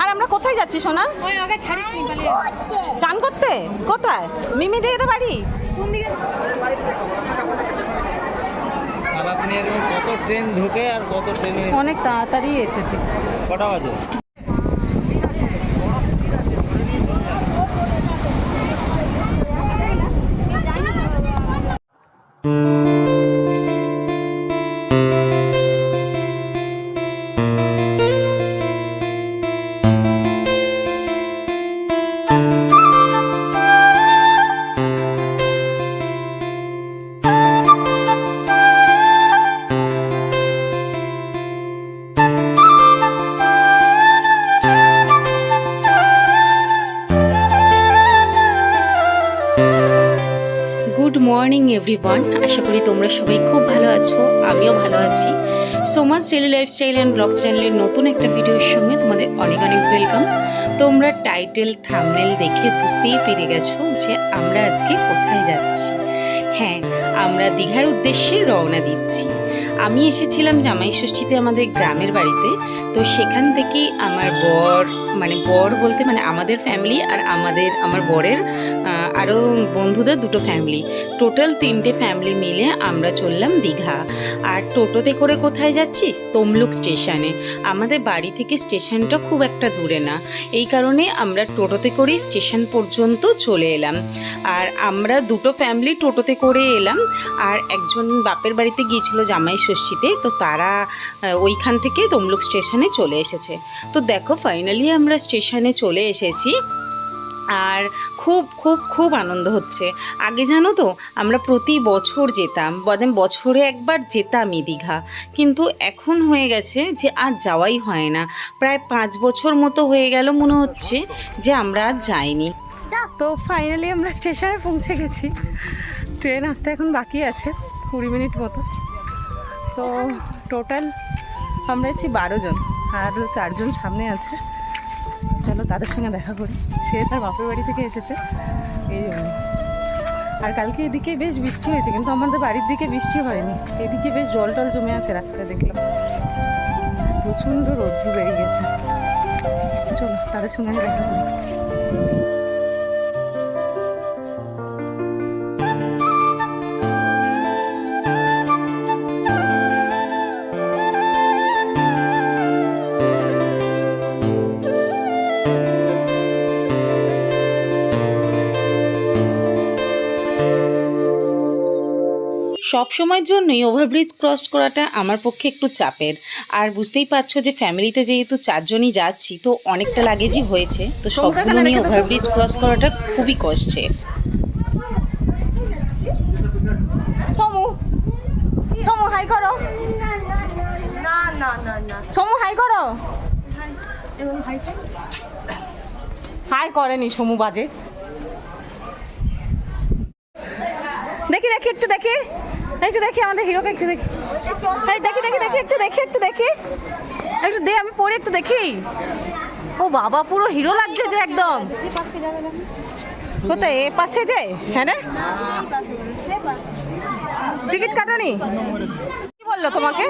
আর আমরা কোথায় যাচ্ছি সোনা? চান করতে? কোথায়? মিমি দিয়ে বাড়ি। কত ট্রেন ঢুকে আর কত ট্রেনে অনেক তাড়াতাড়ি এসেছি। কটা বাজে? Good morning, everyone. আশা করি তোমরা সবাই খুব ভালো আছো, আমিও ভালো আছি। Somas daily lifestyle and blog চ্যানেলের নতুন একটা ভিডিওর সঙ্গে তোমাদের অনেক অনেক ওয়েলকাম তোমরা টাইটেল থামনেল দেখে বুঝতেই পেরে গেছো যে আমরা আজকে কোথায় যাচ্ছি। হ্যাঁ আমরা দীঘার উদ্দেশ্যে রওনা দিচ্ছি। আমি এসেছিলাম জামাই ষষ্ঠীতে আমাদের গ্রামের বাড়িতে। তো সেখান থেকেই আমার বর মানে বর বলতে মানে আমাদের ফ্যামিলি আর আমাদের, আমার বরের আরও বন্ধুদের দুটো ফ্যামিলি টোটাল তিনটে ফ্যামিলি মিলে আমরা চললাম দীঘা। আর টোটোতে করে কোথায় যাচ্ছি তমলুক স্টেশনে আমাদের বাড়ি থেকে স্টেশনটা খুব একটা দূরে না। এই কারণে আমরা টোটোতে করেই স্টেশন পর্যন্ত চলে এলাম। আর আমরা দুটো ফ্যামিলি টোটোতে করে এলাম। আর একজন বাপের বাড়িতে গিয়েছিল জামাই ষষ্ঠীতে। তো তারা ওইখান থেকে তমলুক স্টেশনে চলে এসেছে। তো দেখো ফাইনালি আমরা স্টেশনে চলে এসেছি। আর খুব খুব খুব আনন্দ হচ্ছে। আগে জানো তো, আমরা প্রতি বছর যেতাম বদেন বছরে একবার যেতামই দীঘা। কিন্তু এখন হয়ে গেছে যে আর যাওয়াই হয় না। প্রায় পাঁচ বছর মতো হয়ে গেল মনে হচ্ছে যে আমরা আর যাইনি। তো ফাইনালি আমরা স্টেশনে পৌঁছে গেছি। ট্রেন আসতে এখন বাকি আছে, কুড়ি মিনিট মতো। তো টোটাল আমরা এসেছি বারো জন। আর চারজন সামনে আছে। চলো তাদের সঙ্গে দেখা করি। সে তার বাপের বাড়ি থেকে এসেছে। এই জন্য আর কালকে এদিকে বেশ বৃষ্টি হয়েছে, কিন্তু আমাদের বাড়ির দিকে বৃষ্টি হয়নি। এদিকে বেশ জল টল জমে আছে রাস্তায় দেখলাম। প্রচণ্ড রৌদ্র বেড়ে গেছে। চলো তাদের সঙ্গে আমি দেখা করি। সব সময়ের জন্যই ওভারব্রিজ ক্রস করাটা আমার পক্ষে একটু চাপের। আর বুঝতেই পারছ যে ফ্যামিলিতে যেহেতু চারজনই যাচ্ছি তো অনেকটা লাগেজই হয়েছে। তো সবগুলো নিয়ে ওভারব্রিজ ক্রস করাটা খুবই কষ্টের সমু সমু হাই করো। না না না না। সমু হাই করো? হাই করেনি সমু বাজে। দেখি দেখি একটু দেখি। একটু দেখি আমাদের হিরোকে একটু দেখি। দেখি দেখি দেখি একটু দেখি একটু দেখি। একটু দে, আমি পরে একটু দেখি। ও বাবা, পুরো হিরো লাগছে যে একদম। কোথায়? এ পাশে যে? হ্যাঁ পাশ টিকিট কাটানি? কি বলল তোমাকে?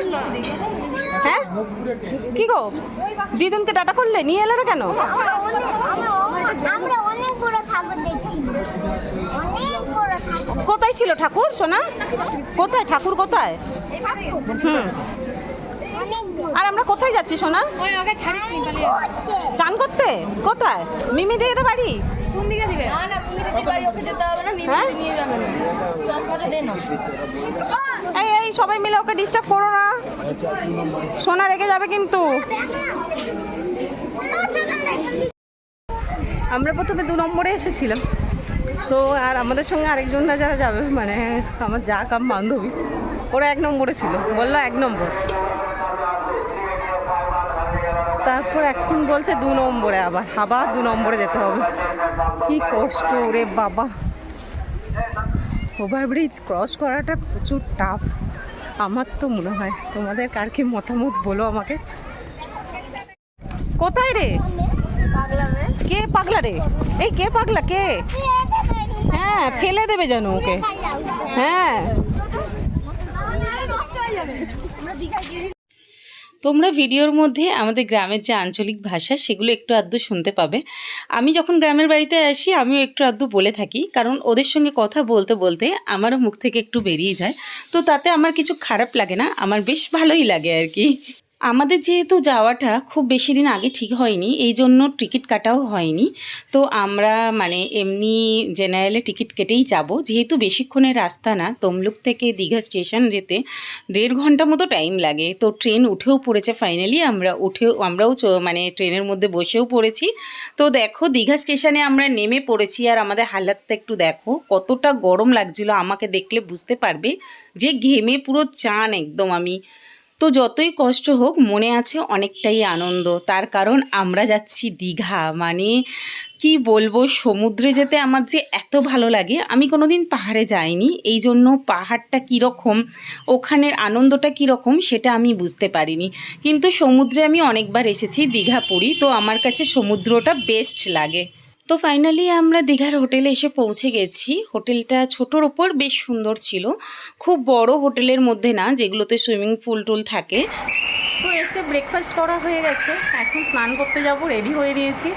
হ্যাঁ? কি গো? দিদুনকে ডাটা করলে? নিয়ে এলো না কেন? আমরা অনেক বড় ঠাকুর দেখছি। কোথায় ছিল ঠাকুর সোনা কোথায় ঠাকুর কোথায় হুম আর আমরা কোথায় যাচ্ছি সোনা চান করতে কোথায় মিমি দিয়ে তো বাড়ি কোন দিকে দিবে না না তুমি যদি বাড়ি ওকে যেতে হবে হ্যাঁ নিয়ে যাবে না চশমাটা দে না এই এই সবাই মিলে ওকে ডিস্টার্ব করো না সোনা রেগে যাবে কিন্তু আমরা প্রথমে দু নম্বরে এসেছিলাম তো আর আমাদের সঙ্গে আরেকজনরা যারা যাবে মানে আমার যা কাম বান্ধবী ওরা এক নম্বরে ছিল বলল এক নম্বর। তারপর এখন বলছে দু নম্বরে আবার আবার দু নম্বরে যেতে হবে। কি কষ্ট রে বাবা। ওভারব্রিজ ক্রস করাটা প্রচুর টাফ আমার তো মনে হয় তোমাদের কার কি মতামত বলো আমাকে। কোথায় রে? কে পাগলা রে? এই কে পাগলা কে? হ্যাঁ ফেলে দেবে যেন ওকে। হ্যাঁ। তোমরা ভিডিওর মধ্যে আমাদের গ্রামের যে আঞ্চলিক ভাষা, সেগুলো একটু আধটু শুনতে পাবে। আমি যখন গ্রামের বাড়িতে আসি, আমিও একটু আধটু বলে থাকি, কারণ ওদের সঙ্গে কথা বলতে বলতে আমারও মুখ থেকে একটু বেরিয়ে যায়। তো তাতে আমার কিছু খারাপ লাগে না, আমার বেশ ভালোই লাগে আর কি। আমাদের যেহেতু যাওয়াটা খুব বেশি দিন আগে ঠিক হয়নি, এই জন্য টিকিট কাটাও হয়নি। তো আমরা মানে এমনি জেনারেলে টিকিট কেটেই যাব। যেহেতু বেশিক্ষণের রাস্তা না, তমলুক থেকে দীঘা স্টেশন যেতে দেড় ঘণ্টা মতো টাইম লাগে। তো ট্রেন উঠেও পড়েছে ফাইনালি, আমরা উঠেও, আমরাও মানে ট্রেনের মধ্যে বসেও পড়েছি। তো দেখো, দীঘা স্টেশনে আমরা নেমে পড়েছি। আর আমাদের হালাতটা একটু দেখো, কতটা গরম লাগছিল। আমাকে দেখলে বুঝতে পারবে যে ঘেমে পুরো চান একদম আমি। তো যতই কষ্ট হোক, মনে আছে অনেকটাই আনন্দ। তার কারণ আমরা যাচ্ছি দীঘা। মানে কি বলব, সমুদ্রে যেতে আমার যে এত ভালো লাগে, আমি কোনোদিন পাহাড়ে যাইনি। এই জন্য পাহাড়টা কীরকম, ওখানের আনন্দটা কীরকম, সেটা আমি বুঝতে পারিনি। কিন্তু সমুদ্রে আমি অনেকবার এসেছি দীঘা পুরী, তো আমার কাছে সমুদ্রটা বেস্ট লাগে। তো ফাইনালি আমরা দীঘার হোটেলে এসে পৌঁছে গেছি। হোটেলটা ছোটোর ওপর বেশ সুন্দর ছিল। খুব বড় হোটেলের মধ্যে না, যেগুলোতে সুইমিং পুল টুল থাকে। তো এসে ব্রেকফাস্ট করা হয়ে গেছে। এখন স্নান করতে যাব রেডি হয়ে দিয়েছি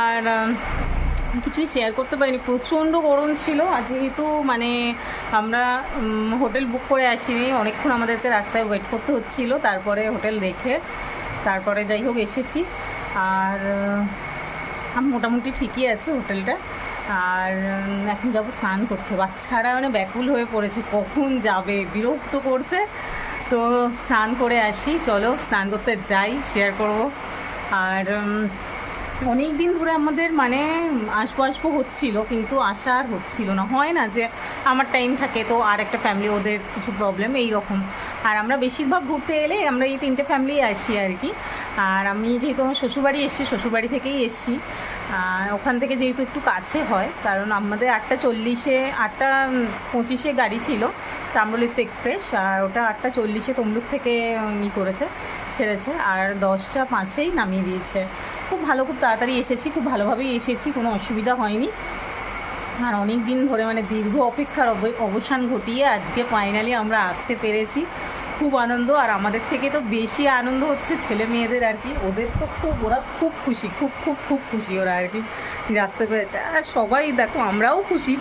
আর কিছুই শেয়ার করতে পারিনি। প্রচণ্ড গরম ছিল। আর যেহেতু মানে আমরা হোটেল বুক করে আসিনি, অনেকক্ষণ আমাদেরকে রাস্তায় ওয়েট করতে হচ্ছিল। তারপরে হোটেল দেখে, তারপরে যাই হোক এসেছি। আর মোটামুটি ঠিকই আছে হোটেলটা। আর এখন যাব স্নান করতে। বাচ্চারা মানে ব্যাকুল হয়ে পড়েছে, কখন যাবে? বিরক্ত করছে। তো স্নান করে আসি, চলো স্নান করতে যাই শেয়ার করব। আর অনেক দিন ধরে আমাদের মানে আসব আসব হচ্ছিল, কিন্তু আসা আর হচ্ছিল না। হয় না যে আমার টাইম থাকে তো আর একটা ফ্যামিলি ওদের কিছু প্রবলেম এই রকম। আর আমরা বেশিরভাগ ঘুরতে এলে আমরা এই তিনটে ফ্যামিলি আসি আর কি। আর আমি যেহেতু আমার শ্বশুরবাড়ি এসেছি, শ্বশুরবাড়ি থেকেই এসেছি। ওখান থেকে যেহেতু একটু কাছে হয়, কারণ আমাদের আটটা চল্লিশে, আটটা পঁচিশে গাড়ি ছিল, তাম্রলিপ্ত এক্সপ্রেস, আর ওটা আটটা চল্লিশে তমলুক থেকে ই করেছে, ছেড়েছে, আর দশটা পাঁচেই নামিয়ে দিয়েছে। খুব ভালো, খুব তাড়াতাড়ি এসেছি, খুব ভালোভাবেই এসেছি, কোনো অসুবিধা হয়নি। আর অনেক দিন ধরে মানে দীর্ঘ অপেক্ষার অব- অবসান ঘটিয়ে আজকে ফাইনালি আমরা আসতে পেরেছি। খুব আনন্দ, আর আমাদের থেকে তো বেশি আনন্দ হচ্ছে ছেলে মেয়েদের আর কি। ওদের তো খুব, ওরা খুব খুশি, খুব খুব খুব খুশি ওরা আর কি যে আসতে পেরেছে। আর সবাই দেখো, আমরাও খুশি।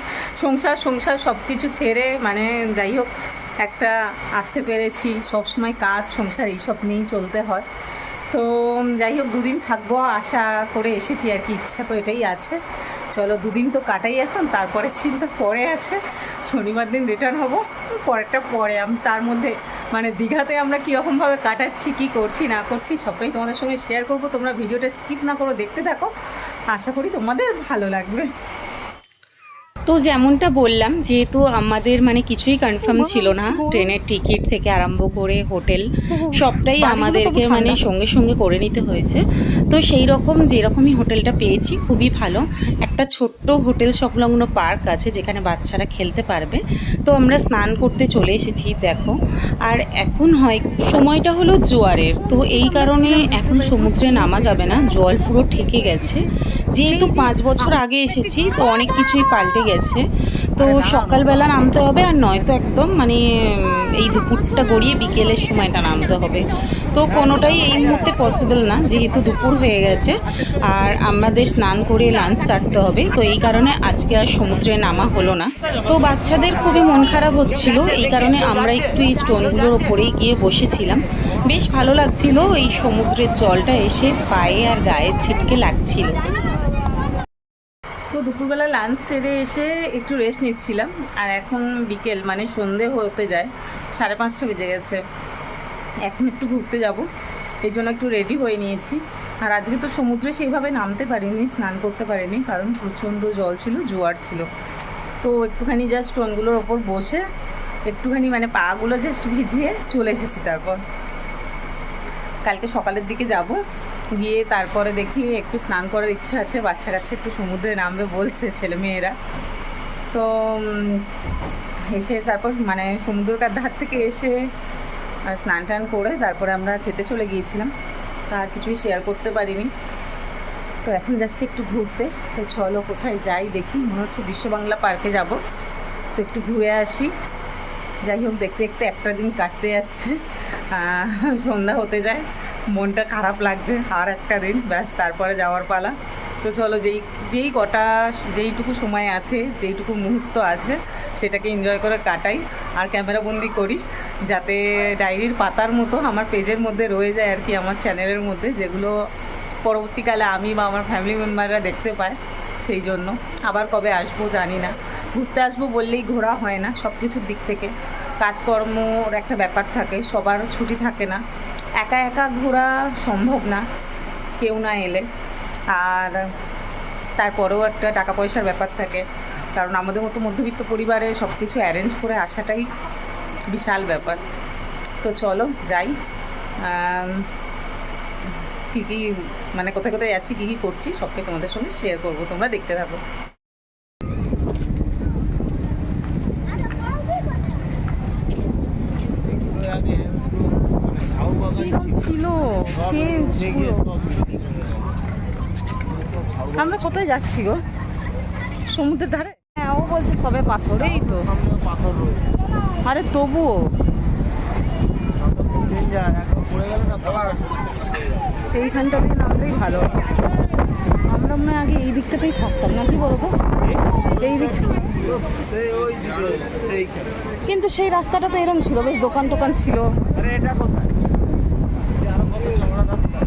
সংসার সংসার সব কিছু ছেড়ে মানে যাই হোক, একটা আসতে পেরেছি। সবসময় কাজ, সংসার এইসব নিয়েই চলতে হয়। তো যাই হোক, দুদিন থাকব আশা করে এসেছি আর কি, ইচ্ছা তো এটাই আছে। চলো, দুদিন তো কাটাই এখন তারপরে চিন্তা পরে আছে। শনিবার দিন রিটার্ন হব, পরেরটা পরে আমি, তার মধ্যে মানে দীঘাতে আমরা কীরকমভাবে কাটাচ্ছি, কী করছি, না করছি, সবটাই তোমাদের সঙ্গে শেয়ার করব। তোমরা ভিডিওটা স্কিপ না করো দেখতে থাকো। আশা করি তোমাদের ভালো লাগবে। তো যেমনটা বললাম যেহেতু আমাদের মানে কিছুই কনফার্ম ছিল না ট্রেনের টিকিট থেকে আরম্ভ করে হোটেল সবটাই আমাদেরকে মানে সঙ্গে সঙ্গে করে নিতে হয়েছে। তো সেই রকম যেরকমই হোটেলটা পেয়েছি খুবই ভালো। একটা ছোট্ট হোটেল সংলগ্ন পার্ক আছে যেখানে বাচ্চারা খেলতে পারবে। তো আমরা স্নান করতে চলে এসেছি দেখো। আর এখন হয় সময়টা হলো জোয়ারের। তো এই কারণে এখন সমুদ্রে নামা যাবে না জল পুরো ঠেকে গেছে। যেহেতু পাঁচ বছর আগে এসেছি, তো অনেক কিছুই পাল্টে গেছে। তো সকালবেলা নামতে হবে আর নয়তো একদম মানে এই দুপুরটা গড়িয়ে বিকেলের সময়টা নামতে হবে। তো কোনোটাই এই মুহূর্তে পসিবল না, যেহেতু দুপুর হয়ে গেছে। আর আমাদের স্নান করে লাঞ্চ সারতে হবে, তো এই কারণে আজকে আর সমুদ্রে নামা হলো না। তো বাচ্চাদের খুবই মন খারাপ হচ্ছিল, এই কারণে আমরা একটু এই স্টোনগুলোর ওপরেই গিয়ে বসেছিলাম। বেশ ভালো লাগছিল, এই সমুদ্রের জলটা এসে পায়ে আর গায়ে ছিটকে লাগছিল। দুপুরবেলা লাঞ্চ সেরে এসে একটু রেস্ট নিচ্ছিলাম। আর এখন বিকেল মানে সন্ধে হতে যায়, সাড়ে পাঁচটা বেজে গেছে। এখন একটু ঘুরতে যাব, এই জন্য একটু রেডি হয়ে নিয়েছি। আর আজকে তো সমুদ্রে সেইভাবে নামতে পারিনি, স্নান করতে পারিনি, কারণ প্রচণ্ড জল ছিল, জোয়ার ছিল। তো একটুখানি জাস্ট স্টোনগুলোর ওপর বসে, একটুখানি মানে পাগুলো জাস্ট ভিজিয়ে চলে এসেছি তারপর। কালকে সকালের দিকে যাব। গিয়ে তারপরে দেখি একটু স্নান করার ইচ্ছা আছে, বাচ্চা কাছে একটু সমুদ্রে নামবে বলছে ছেলে মেয়েরা। তো এসে তারপর মানে সমুদ্রটার ধার থেকে এসে স্নান টান করে তারপরে আমরা খেতে চলে গিয়েছিলাম। আর কিছুই শেয়ার করতে পারিনি। তো এখন যাচ্ছি একটু ঘুরতে। তো চলো কোথায় যাই দেখি, মনে হচ্ছে বিশ্ব বাংলা পার্কে যাব। তো একটু ঘুরে আসি। যাই হোক, দেখতে দেখতে একটা দিন কাটতে যাচ্ছে। সন্ধ্যা হতে যায়। মনটা খারাপ লাগছে আর একটা দিন, ব্যাস, তারপরে যাওয়ার পালা। তো চলো, যেই যেই কটা, যেইটুকু সময় আছে, যেইটুকু মুহূর্ত আছে, সেটাকে এনজয় করে কাটাই। আর ক্যামেরাবন্দি করি, যাতে ডায়েরির পাতার মতো আমার পেজের মধ্যে রয়ে যায় আর কি, আমার চ্যানেলের মধ্যে, যেগুলো পরবর্তীকালে আমি বা আমার ফ্যামিলি মেম্বাররা দেখতে পায়, সেই জন্য। আবার কবে আসব জানি না। ঘুরতে আসব বললেই ঘোরা হয় না সব কিছুর দিক থেকে। কাজকর্মর একটা ব্যাপার থাকে, সবার ছুটি থাকে না। একা একা ঘোরা সম্ভব না, কেউ না এলে। আর তারপরেও একটা টাকা পয়সার ব্যাপার থাকে, কারণ আমাদের মতো মধ্যবিত্ত পরিবারে সব কিছু অ্যারেঞ্জ করে আসাটাই বিশাল ব্যাপার। তো চলো, যাই। কী কী মানে কোথায় কোথায় যাচ্ছি, কী কী করছি, সবকে তোমাদের সঙ্গে শেয়ার করব, তোমরা দেখতে থাকো একটু আগে পুরো মানে ঝাউ বাগান কিরম ছিল সব চেঞ্জ ভেঙে পুরো সব বিল্ডিং হয়ে গেছে। সব ঝাউ আমরা কোথায় যাচ্ছি গো? সমুদ্রের ধারে? হ্যাঁ ও বলছে সবে পাথর এই তো। আরে তবুও। এইখানটা দিয়ে নামলেই ভালো। আমরা মনে আগে এই দিকটাতেই থাকতাম না কি বলতো? এই দিক। কিন্তু সেই রাস্তাটা তো এরকম ছিল বেশ দোকান টোকান ছিল। আরে এটা কোথায় এই আরও কত চওড়া রাস্তা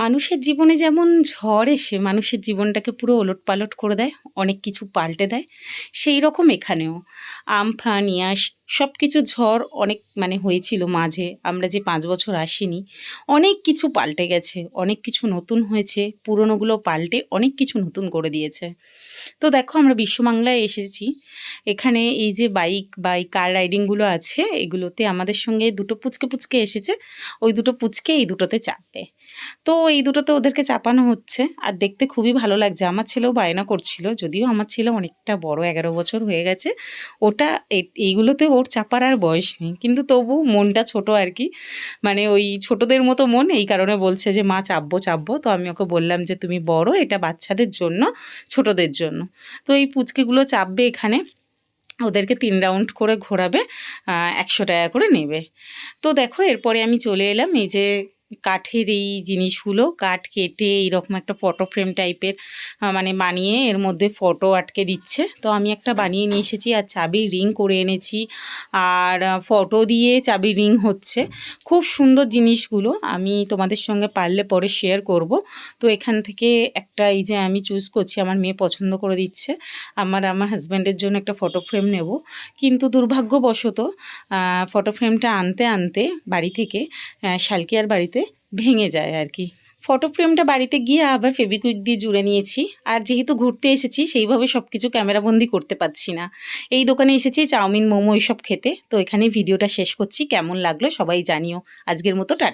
মানুষের জীবনে যেমন ঝড় এসে মানুষের জীবনটাকে পুরো ওলট পালট করে দেয়, অনেক কিছু পাল্টে দেয়, সেই রকম এখানেও। আমফান ইয়াস সব কিছু ঝড় অনেক মানে হয়েছিল মাঝে। আমরা যে পাঁচ বছর আসিনি, অনেক কিছু পাল্টে গেছে, অনেক কিছু নতুন হয়েছে, পুরনোগুলো পাল্টে অনেক কিছু নতুন করে দিয়েছে। তো দেখো, আমরা বিশ্ববাংলায় এসেছি। এখানে এই যে বাইক বা এই কার রাইডিংগুলো আছে, এগুলোতে আমাদের সঙ্গে দুটো পুচকে পুচকে এসেছে। ওই দুটো পুচকে এই দুটোতে চাপবে তো এই দুটোতে ওদেরকে চাপানো হচ্ছে। আর দেখতে খুবই ভালো লাগছে। আমার ছেলেও বায়না করছিল, যদিও আমার ছেলে অনেকটা বড়, এগারো বছর হয়ে গেছে। ওটা এইগুলোতে ওর চাপার আর বয়স নেই। কিন্তু তবু মনটা ছোট আর কি। মানে ওই ছোটদের মতো মন এই কারণে বলছে যে, মা, চাপবো চাপবো। তো আমি ওকে বললাম যে, তুমি বড়, এটা বাচ্চাদের জন্য, ছোটদের জন্য। তো এই পুচকিগুলো চাপবে এখানে। ওদেরকে তিন রাউন্ড করে ঘোরাবে একশো টাকা করে নেবে। তো দেখো, এরপরে আমি চলে এলাম এই যে কাঠের এই জিনিসগুলো কাঠ কেটে এইরকম একটা ফটো ফ্রেম টাইপের মানে বানিয়ে এর মধ্যে ফটো আটকে দিচ্ছে। তো আমি একটা বানিয়ে নিয়ে এসেছি আর চাবির রিং করে এনেছি। আর ফটো দিয়ে চাবির রিং হচ্ছে। খুব সুন্দর জিনিসগুলো। আমি তোমাদের সঙ্গে পারলে পরে শেয়ার করব। তো এখান থেকে একটা এই যে আমি চুজ করছি, আমার মেয়ে পছন্দ করে দিচ্ছে। আমার আমার হাজব্যান্ডের জন্য একটা ফটো ফ্রেম নেব। কিন্তু দুর্ভাগ্যবশত ফটো ফ্রেমটা আনতে আনতে বাড়ি থেকে শালকিয়ার বাড়িতে ভেঙে যায় আর কি। ফটো ফ্রেমটা বাড়িতে গিয়ে আবার ফেবিকুইক দিয়ে জুড়ে নিয়েছি। আর যেহেতু ঘুরতে এসেছি, সেইভাবে সব কিছু ক্যামেরাবন্দি করতে পারছি না। এই দোকানে এসেছি চাউমিন, মোমো এইসব খেতে। তো এখানে ভিডিওটা শেষ করছি। কেমন লাগল সবাই জানিও। আজকের মতো, টাটা।